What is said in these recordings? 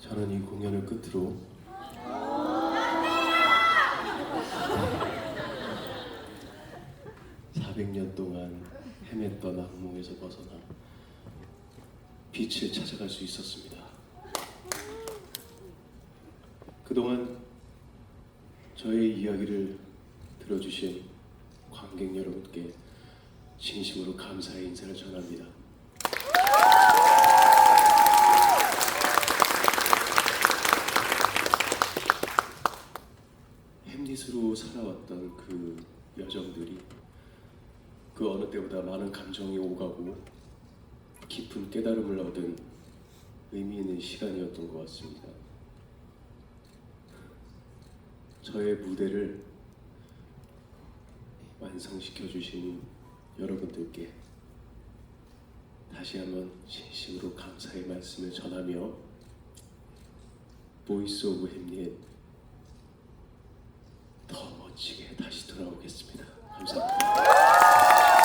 저는 이 공연을 끝으로 (400년) 동안 헤맸던 악몽에서 벗어나 빛을 찾아갈 수 있었습니다. 그동안 저의 이야기를 들어주신 관객 여러분께 진심으로 감사의 인사를 전합니다. 햄릿으로 살아왔던 그 여정들이 그 어느 때보다 많은 감정이 오가고 깊은 깨달음을 얻은 의미 있는 시간이었던 것 같습니다. 저의 무대를 완성시켜 주신 여러분들께 다시 한번 진심으로 감사의 말씀을 전하며 보이스 오브 햄릿 더 멋지게 다시 돌아오겠습니다. 감사합니다.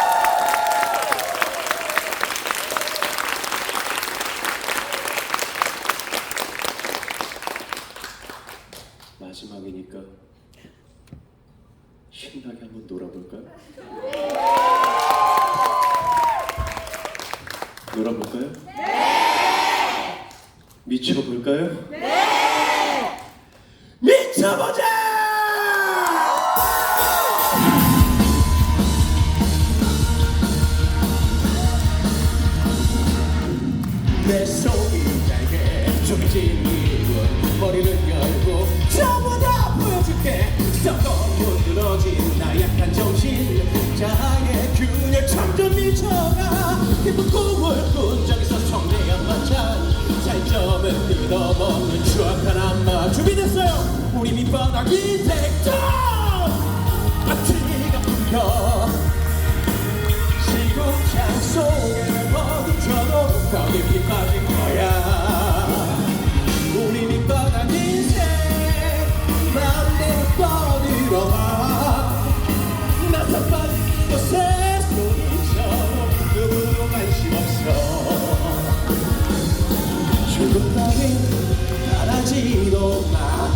마지막이니까 신나게 한번 놀아볼까요? 놀아볼까요? 네! 미쳐볼까요? 네! 미쳐보자! 미쳐가. 깊은 꿈을 꾼 적에서 성대한 만찬 살점은 끝없는 추억 하나만 준비됐어요. 우리 밑바닥 인색점 아티가 풀려 시궁창 속에 멈춰도 거기 비 빠진 거야. 우리 밑바닥 나서 빠진 곳에 죽음 따윈 바라지도 마.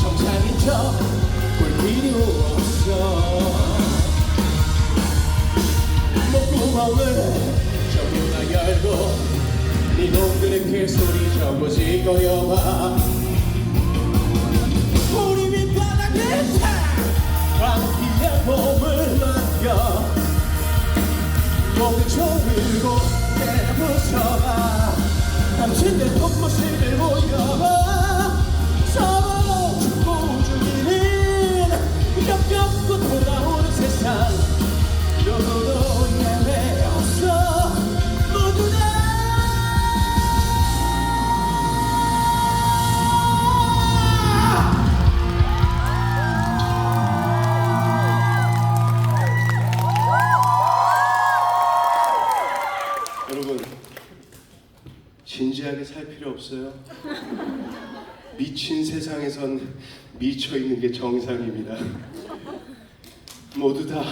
정상인 척볼 필요 없어. 목구멍을 다 열고 네 놈들의 개소리 전부 짓거려봐. 우리 밑바닥에 차! 광기의 봄을 맡겨 모두 조르고 내부숴봐. 당신들 필요 없어요. 미친 세상에선 미쳐 있는 게 정상입니다. 모두 다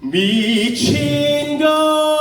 미친 것.